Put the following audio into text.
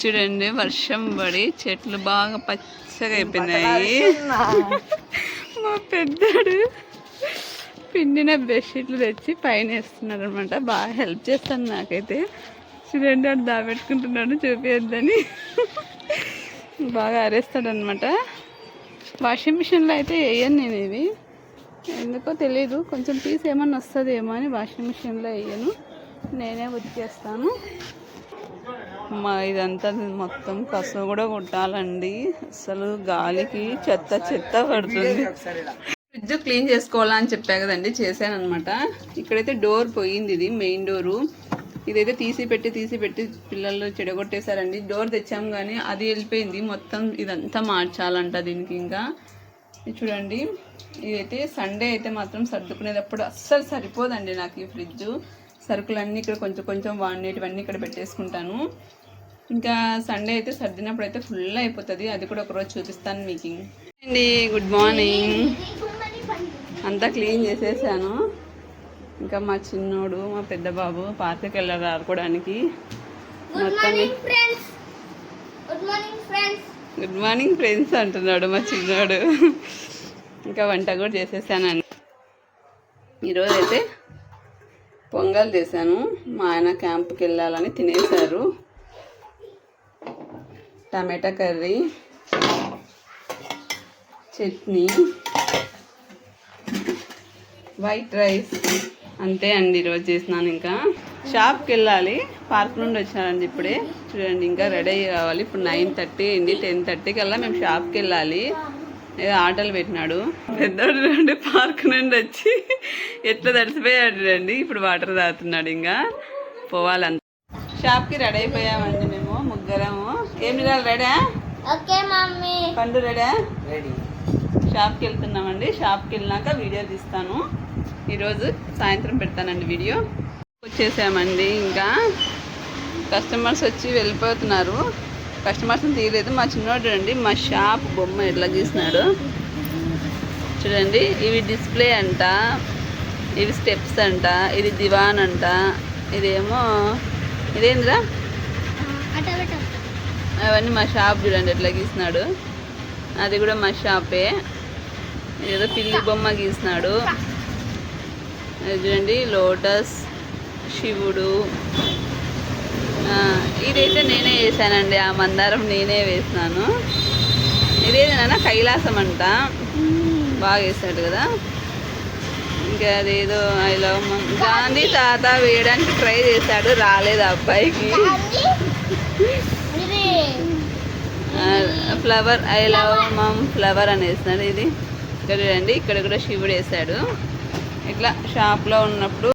చూడండి వర్షం పడి చెట్లు బాగా పచ్చగా అయిపోయినాయి. మా పెద్దడు పిండిన బెడ్షీట్లు తెచ్చి పైన వేస్తున్నాడు అనమాట బాగా హెల్ప్ చేస్తాను నాకైతే. చూడండి అటు దాబెట్టుకుంటున్నాడు చూపించద్దని బాగా అరేస్తాడు అనమాట వాషింగ్ మిషన్లో అయితే వేయను నేను ఇవి. ఎందుకో తెలీదు కొంచెం పీస్ ఏమన్నా వస్తుందేమో అని వాషింగ్ మిషన్లో వేయను. నేనే ఉతికేస్తాను. మా ఇదంతా మొత్తం కసు కూడా కొట్టాలండి. అసలు గాలికి చెత్త చెత్త పడుతుంది. ఫ్రిడ్జ్ క్లీన్ చేసుకోవాలా అని చెప్పా కదండి చేశాను అనమాట ఇక్కడైతే డోర్ పోయింది ఇది మెయిన్ డోరు. ఇదైతే తీసి పెట్టి తీసి పెట్టి పిల్లలు చెడగొట్టేశారండి. డోర్ తెచ్చాము కానీ అది వెళ్ళిపోయింది. మొత్తం ఇదంతా మార్చాలంట దీనికి ఇంకా. చూడండి ఇదైతే సండే అయితే మాత్రం సర్దుకునేటప్పుడు అస్సలు సరిపోదండి నాకు ఈ ఫ్రిడ్జ్. సరుకులన్నీ ఇక్కడ కొంచెం కొంచెం వాడినేటివన్నీ ఇక్కడ పెట్టేసుకుంటాను. ఇంకా సండే అయితే సర్దినప్పుడు అయితే ఫుల్ అయిపోతుంది. అది కూడా ఒకరోజు చూపిస్తాను మీకు. అండి గుడ్ మార్నింగ్ అంతా క్లీన్ చేసేసాను. ఇంకా మా చిన్నోడు మా పెద్ద బాబు పార్క్కి వెళ్ళారు ఆడుకోవడానికి మొత్తం గుడ్ మార్నింగ్ ఫ్రెండ్స్ అంటున్నాడు మా చిన్నోడు. ఇంకా వంట కూడా చేసేసానండి. ఈరోజు అయితే పొంగల్ చేశాను. మా ఆయన క్యాంప్కి వెళ్ళాలని తినేశారు. Tomato curry chutney white rice. అంతే అండి ఈరోజు చేసినాను ఇంకా. షాప్కి వెళ్ళాలి. పార్క్ నుండి వచ్చానండి ఇప్పుడే. చూడండి ఇంకా రెడీ అయ్యి కావాలి ఇప్పుడు నైన్ థర్టీ అయింది. టెన్ థర్టీకి వెళ్ళా మేము షాప్కి వెళ్ళాలి. ఏదో ఆటోలు పెట్టినాడు. పెద్దోడు రండి పార్క్ నుండి వచ్చి ఎట్లా తడిసిపోయాడు రండి. ఇప్పుడు వాటర్ తాగుతున్నాడు ఇంకా. పోవాలంత షాప్కి రెడీ అయిపోయామండి మేము ముగ్గురము. ఏం తినాలి రెడీ ఓకే మమ్మీ. పండు రెడీ షాప్కి వెళ్తున్నామండి. షాప్కి వెళ్ళినాక వీడియో తీస్తాను. ఈరోజు సాయంత్రం పెడతానండి వీడియో. వచ్చేసామండి ఇంకా. కస్టమర్స్ వచ్చి వెళ్ళిపోతున్నారు. కస్టమర్స్ని తీయలేదు. మా చిన్నోడు అండి మా షాప్ బొమ్మ ఎట్లా గీసినాడు. చూడండి ఇవి డిస్ప్లే అంట ఇవి స్టెప్స్ అంట ఇది దివాన్ అంట ఇదేమో ఇదేంద్రా? అవన్నీ మా షాప్ చూడండి ఎట్లా గీసినాడు. అది కూడా మా షాపే. ఏదో పిల్లి బొమ్మ గీసినాడు. చూడండి లోటస్ శివుడు. ఇదైతే నేనే వేసానండి ఆ మందారం నేనే వేసినాను. ఇదేదైనా కైలాసం అంట. బాగా వేసాడు కదా? అదేదో ఐ లవ్ మమ్ గాంధీ తాత వేయడానికి ట్రై చేశాడు రాలేదు అబ్బాయికి. Flower I love mum flower అని వేసినాడు ఇది. ఇక్కడ చూడండి ఇక్కడ కూడా శివుడు వేసాడు ఇట్లా షాప్లో ఉన్నప్పుడు